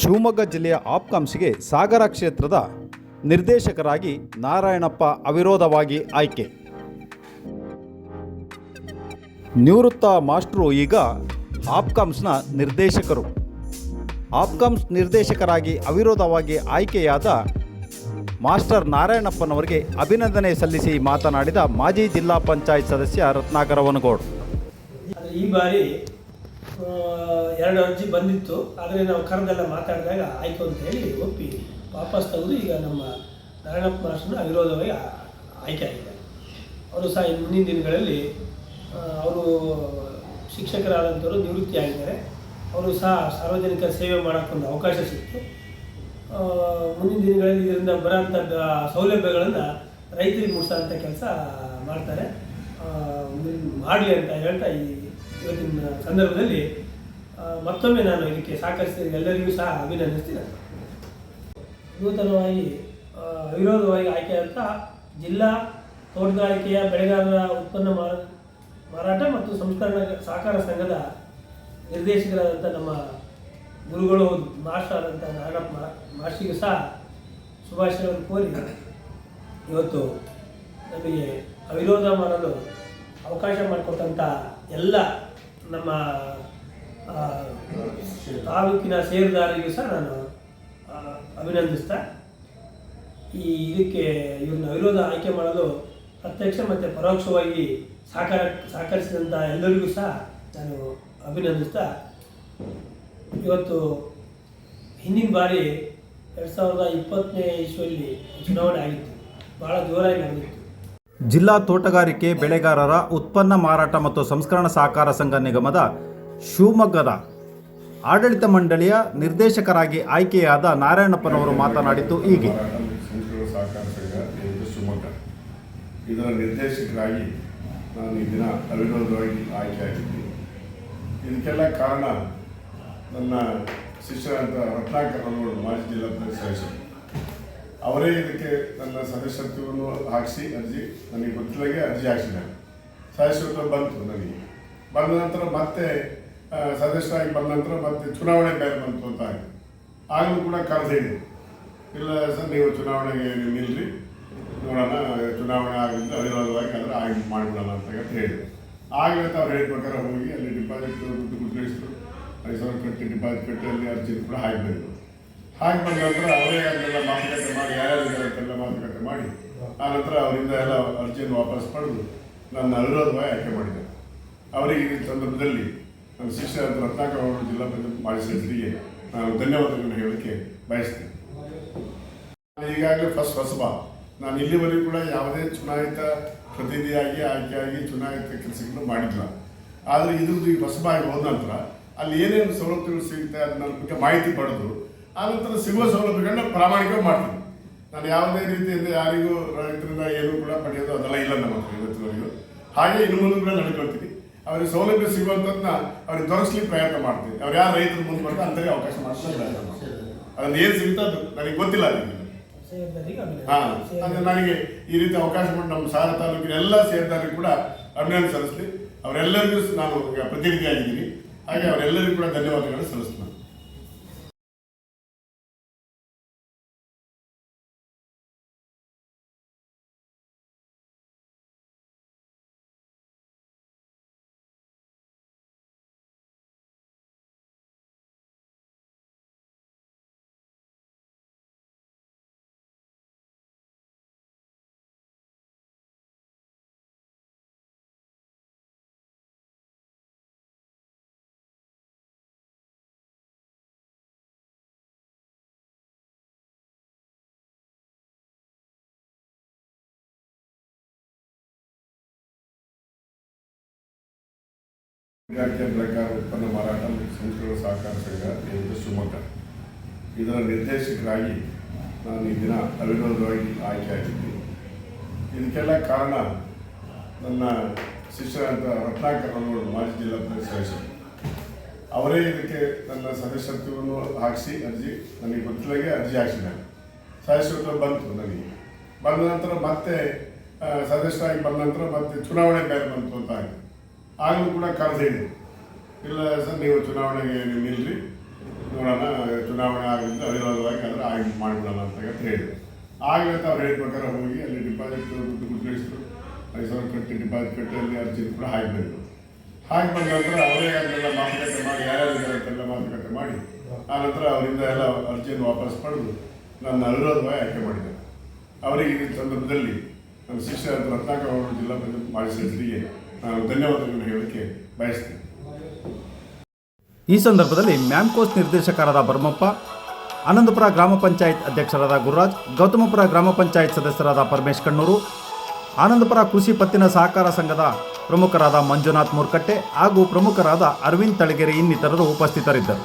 ಶಿವಮೊಗ್ಗ ಜಿಲ್ಲೆಯ ಆಪ್ಕಾಂಸ್ಗೆ ಸಾಗರ ಕ್ಷೇತ್ರದ ನಿರ್ದೇಶಕರಾಗಿ ನಾರಾಯಣಪ್ಪ ಅವಿರೋಧವಾಗಿ ಆಯ್ಕೆ. ನಿವೃತ್ತ ಮಾಸ್ಟ್ರು ಈಗ ಆಪ್ಕಾಮ್ಸ್ನ ನಿರ್ದೇಶಕರು. ಆಪ್ಕಾಮ್ಸ್ ನಿರ್ದೇಶಕರಾಗಿ ಅವಿರೋಧವಾಗಿ ಆಯ್ಕೆಯಾದ ಮಾಸ್ಟರ್ ನಾರಾಯಣಪ್ಪನವರಿಗೆ ಅಭಿನಂದನೆ ಸಲ್ಲಿಸಿ ಮಾತನಾಡಿದ ಮಾಜಿ ಜಿಲ್ಲಾ ಪಂಚಾಯತ್ ಸದಸ್ಯ ರತ್ನಾಕರ ವನಗೋಡ್. ಈ ಬಾರಿ ಎರಡು ಅರ್ಜಿ ಬಂದಿತ್ತು. ಆದರೆ ನಾವು ಕರೆದೆಲ್ಲ ಮಾತಾಡಿದಾಗ ಆಯಿತು ಅಂತ ಹೇಳಿ ಒಪ್ಪಿ ವಾಪಸ್ ತೆಗೆದು ಈಗ ನಮ್ಮ ನಾರಾಯಣಪ್ಪ ಮಾಸ್ಟರ್ನ ಅವಿರೋಧವಾಗಿ ಆಯ್ಕೆ ಆಗಿದೆ. ಅವರು ಸಹ ಮುಂದಿನ ದಿನಗಳಲ್ಲಿ ಅವರು ಶಿಕ್ಷಕರಾದಂಥವರು ನಿವೃತ್ತಿ ಆಗಿದ್ದಾರೆ. ಅವರು ಸಹ ಸಾರ್ವಜನಿಕ ಸೇವೆ ಮಾಡೋಕ್ಕೊಂದು ಅವಕಾಶ ಸಿಕ್ತು ಮುಂದಿನ ದಿನಗಳಲ್ಲಿ ಇದರಿಂದ ಬರೋಂಥ ಸೌಲಭ್ಯಗಳನ್ನು ರೈತರಿಗೆ ಮುಟ್ಟಿಸೋಂಥ ಕೆಲಸ ಮಾಡ್ತಾರೆ. ಮಾಡಲಿ ಅಂತ ಹೇಳ್ತಾ ಈ ಇವತ್ತಿನ ಸಂದರ್ಭದಲ್ಲಿ ಮತ್ತೊಮ್ಮೆ ನಾನು ಇದಕ್ಕೆ ಸಹಕರಿಸಿದ ಎಲ್ಲರಿಗೂ ಸಹ ಅಭಿನಂದಿಸ್ತೀನಿ. ನೂತನವಾಗಿ ಅವಿರೋಧವಾಗಿ ಆಯ್ಕೆಯಾದಂಥ ಜಿಲ್ಲಾ ತೋಟಗಾರಿಕೆಯ ಬೆಳೆಗಾರರ ಉತ್ಪನ್ನ ಮಾರ, ಮಾರಾಟ ಮತ್ತು ಸಂಸ್ಕರಣಾ ಸಹಕಾರ ಸಂಘದ ನಿರ್ದೇಶಕರಾದಂಥ ನಮ್ಮ ಗುರುಗಳು, ಮಾಸ್ಟರ್ ಆದಂಥ ನಾರಾಯಣಪ್ಪ ಮಾಸ್ಟಿಗೆ ಸಹ ಶುಭಾಶಯವನ್ನು ಕೋರಿ ಇವತ್ತು ನಮಗೆ ಅವಿರೋಧ ಮಾಡಲು ಅವಕಾಶ ಮಾಡಿಕೊಟ್ಟಂಥ ಎಲ್ಲ ನಮ್ಮ ತಾಲೂಕಿನ ಸೇರ್ದಾರಿಗೂ ಸಹ ನಾನು ಅಭಿನಂದಿಸ್ತಾ, ಈ ಇದಕ್ಕೆ ಇವ್ರನ್ನ ವಿರೋಧ ಆಯ್ಕೆ ಮಾಡಲು ಪ್ರತ್ಯಕ್ಷ ಮತ್ತು ಪರೋಕ್ಷವಾಗಿ ಸಹಕಾರ ಸಹಕರಿಸಿದಂಥ ಎಲ್ಲರಿಗೂ ಸಹ ನಾನು ಅಭಿನಂದಿಸ್ತಾ, ಇವತ್ತು ಹಿಂದಿನ ಬಾರಿ ಎರಡು ಸಾವಿರದ ಇಪ್ಪತ್ತನೇ ಇಸ್ವಿಯಲ್ಲಿ ಚುನಾವಣೆ ಆಗಿತ್ತು. ಭಾಳ ಜೋರಾಗಿ ನಡೆದಿತ್ತು. ಜಿಲ್ಲಾ ತೋಟಗಾರಿಕೆ ಬೆಳೆಗಾರರ ಉತ್ಪನ್ನ ಮಾರಾಟ ಮತ್ತು ಸಂಸ್ಕರಣಾ ಸಹಕಾರ ಸಂಘ ನಿಗಮದ ಶಿವಮೊಗ್ಗದ ಆಡಳಿತ ಮಂಡಳಿಯ ನಿರ್ದೇಶಕರಾಗಿ ಆಯ್ಕೆಯಾದ ನಾರಾಯಣಪ್ಪನವರು ಮಾತನಾಡಿದ್ದು ಹೀಗೆ. ಇದರ ನಿರ್ದೇಶಕರಾಗಿ ನಾನು ಈ ದಿನ ಅವಿರೋಧವಾಗಿ ಆಯ್ಕೆಯಾಗಿದ್ದೀನಿ ಇದಕ್ಕೆಲ್ಲ ಕಾರಣ ನನ್ನ ಶಿಷ್ಯರಂತ ರತ್ನಾಕರ್ ಮಾಜಿ ಜಿಲ್ಲಾ ಸದಸ್ಯರು ಅವರೇ ಇದಕ್ಕೆ ನನ್ನ ಸದಸ್ಯತ್ವವನ್ನು ಹಾಕಿಸಿ ಅರ್ಜಿ, ನನಗೆ ಗೊತ್ತಿಲ್ಲಗೆ ಅರ್ಜಿ ಹಾಕಿಸಿದ್ದಾರೆ. ಸದಸ್ಯತ್ವ ಬಂತು ನನಗೆ. ಬಂದ ನಂತರ ಮತ್ತೆ ಸದಸ್ಯರಾಗಿ ಬಂದ ನಂತರ ಮತ್ತೆ ಚುನಾವಣೆ ಬೇರೆ ಬಂತು ಅಂತ ಆಯಿತು. ಆಗಲೂ ಕೂಡ ಕರೆದು ಹೇಳಿದ್ರು ಇಲ್ಲ ಸರ್, ನೀವು ಚುನಾವಣೆಗೆ ನೀವು ನಿಲ್ರಿ. ನೋಡೋಣ, ಚುನಾವಣೆ ಆಗಿದ್ದು ಅವಿರೋಧವಾಗಿ ಅಂದರೆ ಆಗಿ ಮಾಡಿಬಿಡೋಣ ಅಂತ ಹೇಳಿದೆ ಆಗಲೇ ಅವ್ರು ಹೇಳಿದ ಪ್ರಕಾರ ಹೋಗಿ ಅಲ್ಲಿ ಡಿಪಾಸಿಟ್ ದುಡ್ಡು ಕುದುರಿಸಿದ್ರು ಐದು ಸಾವಿರ ಕಟ್ಟಿ ಡಿಪಾಸಿಟ್ ಕಟ್ಟಿ ಅಲ್ಲಿ ಅರ್ಜಿ ಕೂಡ ಹಾಕಿ ಹಾಕಿ ಬಂದ ನಂತರ ಅವರೇ ಅದನ್ನೆಲ್ಲ ಮಾತುಕತೆ ಮಾಡಿ ಯಾರ್ಯಾರಿದ್ದಾರೆ ಅಂತೆಲ್ಲ ಮಾತುಕತೆ ಮಾಡಿ, ಆ ನಂತರ ಅವರಿಂದ ಎಲ್ಲ ಅರ್ಜಿಯನ್ನು ವಾಪಸ್ ಪಡೆದು ನನ್ನ ಅವಿರೋಧವಾಗಿ ಆಯ್ಕೆ ಮಾಡಿದೆ. ಅವರಿಗೆ ಈ ಸಂದರ್ಭದಲ್ಲಿ ನನ್ನ ಶಿಕ್ಷಣ ರತ್ನಾಕರ್ ಜಿಲ್ಲಾ ಪಂಚಾಯತ್ ಮಾಡಿ ಸದಸ್ಯರಿಗೆ ನಾನು ಧನ್ಯವಾದಗಳನ್ನು ಹೇಳಲಿಕ್ಕೆ ಬಯಸ್ತೇನೆ. ಈಗಾಗಲೇ ಫಸ್ಟ್ ಹೊಸಬ ನಾನು ಇಲ್ಲಿವರೆಗೂ ಕೂಡ ಯಾವುದೇ ಚುನಾಯಿತ ಪ್ರತಿನಿಧಿಯಾಗಿ ಆಯ್ಕೆಯಾಗಿ ಚುನಾಯಿತ ಕೆಲಸಗಳನ್ನು ಮಾಡಿಲ್ಲ. ಆದರೆ ಇದ್ರದ್ದು ಈ ಹೊಸಬಾಗಿ ಹೋದ ನಂತರ ಅಲ್ಲಿ ಏನೇನು ಸವಲತ್ತುಗಳು ಸಿಗುತ್ತೆ ಅದನ್ನ ಬಗ್ಗೆ ಮಾಹಿತಿ ಪಡೆದು ಆ ನಂತರ ಸಿಗುವ ಸೌಲಭ್ಯಗಳನ್ನ ಪ್ರಾಮಾಣಿಕ ಮಾಡ್ತೀವಿ ನಾನು ಯಾವುದೇ ರೀತಿಯಿಂದ ಯಾರಿಗೂ ರೈತರಿಂದ ಏನೂ ಕೂಡ ಪಡೆಯೋದು ಅದೆಲ್ಲ ಇಲ್ಲ ನಮ್ಮ ಇವತ್ತಿನವರೆಗೂ. ಹಾಗೆ ಇನ್ನು ಮುಂದೆ ಕೂಡ ನಡ್ಕೊಳ್ತೀವಿ ಅವ್ರಿಗೆ ಸೌಲಭ್ಯ ಸಿಗುವಂಥದ್ದನ್ನ ಅವ್ರಿಗೆ ದೊರಕಿಸ್ಲಿಕ್ಕೆ ಪ್ರಯತ್ನ ಮಾಡ್ತೀವಿ ಅವ್ರು ಯಾರು ರೈತರು ಮುಂದೆ ಬರ್ತಾರೆ ಅಂತಲೇ ಅವಕಾಶ ಮಾಡ್ತಾರೆ ಪ್ರಯತ್ನ ಅದನ್ನ ಏನು ಸಿಗುತ್ತೆ ಅದು ನನಗೆ ಗೊತ್ತಿಲ್ಲ ಅದಕ್ಕೆ ಹಾಂ ಅಂದರೆ ನನಗೆ ಈ ರೀತಿ ಅವಕಾಶ ಮಾಡಿ ನಮ್ಮ ಸಾಗರ ತಾಲೂಕಿನ ಎಲ್ಲ ಸೇರಿದಾರರಿಗೆ ಕೂಡ ಅಭಿನಂದನೆ ಸಲ್ಲಿಸ್ಲಿ. ಅವರೆಲ್ಲರಿಗೂ ನಾನು ಪ್ರತಿನಿಧಿಯಾಗಿದ್ದೀನಿ. ಹಾಗೆ ಅವರೆಲ್ಲರಿಗೂ ಕೂಡ ಧನ್ಯವಾದಗಳು ಸಲ್ಲಿಸ್ತೀನಿ. ತೋಟಗಾರಿಕೆ ಪ್ರಕಾರ ಉತ್ಪನ್ನ ಮಾರಾಟ ಮತ್ತು ಸಂಸ್ಕೃತ ಸಹಕಾರ ಸಂಘ ನಿಯಮಿತ ಶಿವಮೊಗ್ಗ ಇದರ ನಿರ್ದೇಶಕರಾಗಿ ನಾನು ಈ ದಿನ ಅವಿರೋಧವಾಗಿ ಆಯ್ಕೆಯಾಗಿದ್ದೀನಿ ಇದಕ್ಕೆಲ್ಲ ಕಾರಣ ನನ್ನ ಶಿಷ್ಯರಾದ ರತ್ನಾಕರ್ ಅವರು ಮಾಜಿ ಜಿಲ್ಲಾ ಪಂಚಾಯತ್ ಸದಸ್ಯರು. ಅವರೇ ಇದಕ್ಕೆ ನನ್ನ ಸದಸ್ಯತ್ವವನ್ನು ಹಾಕಿಸಿ ಅರ್ಜಿ, ನನಗೆ ಗೊತ್ತಿಲ್ಲಗೆ ಅರ್ಜಿ ಹಾಕಿಸಿದ್ದಾರೆ. ಸದಸ್ಯತ್ವ ಬಂತು ನನಗೆ. ಬಂದ ನಂತರ ಮತ್ತೆ ಸದಸ್ಯರಾಗಿ ಬಂದ ನಂತರ ಮತ್ತೆ ಚುನಾವಣೆ ಬೇರೆ ಬಂತು ಅಂತ ಆಯಿತು. ಆಗಲೂ ಕೂಡ ಕರೆದು ಹೇಳಿದ್ರು ಇಲ್ಲ ಸರ್, ನೀವು ಚುನಾವಣೆಗೆ ನೀವು ನಿಲ್ಲರಿ ನೋಡೋಣ, ಚುನಾವಣೆ ಆಗಿ ಮಾಡಿಬಿಡೋಣ ಅಂತ ಹೇಳಿದ್ರು ಆಗಲೇ ಅವ್ರು ಹೇಳಿದ ಪ್ರಕಾರ ಹೋಗಿ ಅಲ್ಲಿ ಡಿಪಾಸಿಟ್ ದುಡ್ಡು ಗುರುತಿಸಿದ್ರು ಐದು ಸಾವಿರ ಕಟ್ಟಿ ಡಿಪಾಸಿಟ್ ಕಟ್ಟಿ ಅಲ್ಲಿ ಅರ್ಜಿ ಕೂಡ ಹಾಕಿ ಬಂದರು. ಹಾಕಿ ಬಂದ ನಂತರ ಅವರೇ ಅದನ್ನೆಲ್ಲ ಮಾತುಕತೆ ಮಾಡಿ, ಯಾರ್ಯಾರು ಅಂತೆಲ್ಲ ಮಾತುಕತೆ ಮಾಡಿ, ಆ ನಂತರ ಅವರಿಂದ ಎಲ್ಲ ಅರ್ಜಿಯನ್ನು ವಾಪಸ್ ಪಡೆದು ನನ್ನ ಅವಿರೋಧವಾಗಿ ಆಯ್ಕೆ ಮಾಡಿದ್ದಾರೆ. ಅವರಿಗೆ ಈ ಸಂದರ್ಭದಲ್ಲಿ ನಮ್ಮ ಶಿಕ್ಷಕ ರತ್ನಾಕರ್ ಅವರು ಜಿಲ್ಲಾ ಪಂಚಾಯತ್ ಮಾಡಿಸಿದ್ರಿಗೆ ನಾನು ಧನ್ಯವಾದಗಳನ್ನು ಹೇಳಲಿಕ್ಕೆ ಬಯಸ್ತೀನಿ. ಈ ಸಂದರ್ಭದಲ್ಲಿ ಮ್ಯಾಮ್ಕೋಸ್ ನಿರ್ದೇಶಕರಾದ ಭರ್ಮಪ್ಪ ಆನಂದಪುರ ಗ್ರಾಮ ಪಂಚಾಯತ್ ಅಧ್ಯಕ್ಷರಾದ ಗುರುರಾಜ್, ಗೌತಮಪುರ ಗ್ರಾಮ ಪಂಚಾಯತ್ ಸದಸ್ಯರಾದ ಪರಮೇಶ್ ಕಣ್ಣೂರು, ಆನಂದಪುರ ಕೃಷಿ ಪತ್ತಿನ ಸಹಕಾರ ಸಂಘದ ಪ್ರಮುಖರಾದ ಮಂಜುನಾಥ್ ಮೂರ್ಕಟ್ಟೆ ಹಾಗೂ ಪ್ರಮುಖರಾದ ಅರವಿಂದ್ ತಳಗೆರೆ ಇನ್ನಿತರರು ಉಪಸ್ಥಿತರಿದ್ದರು.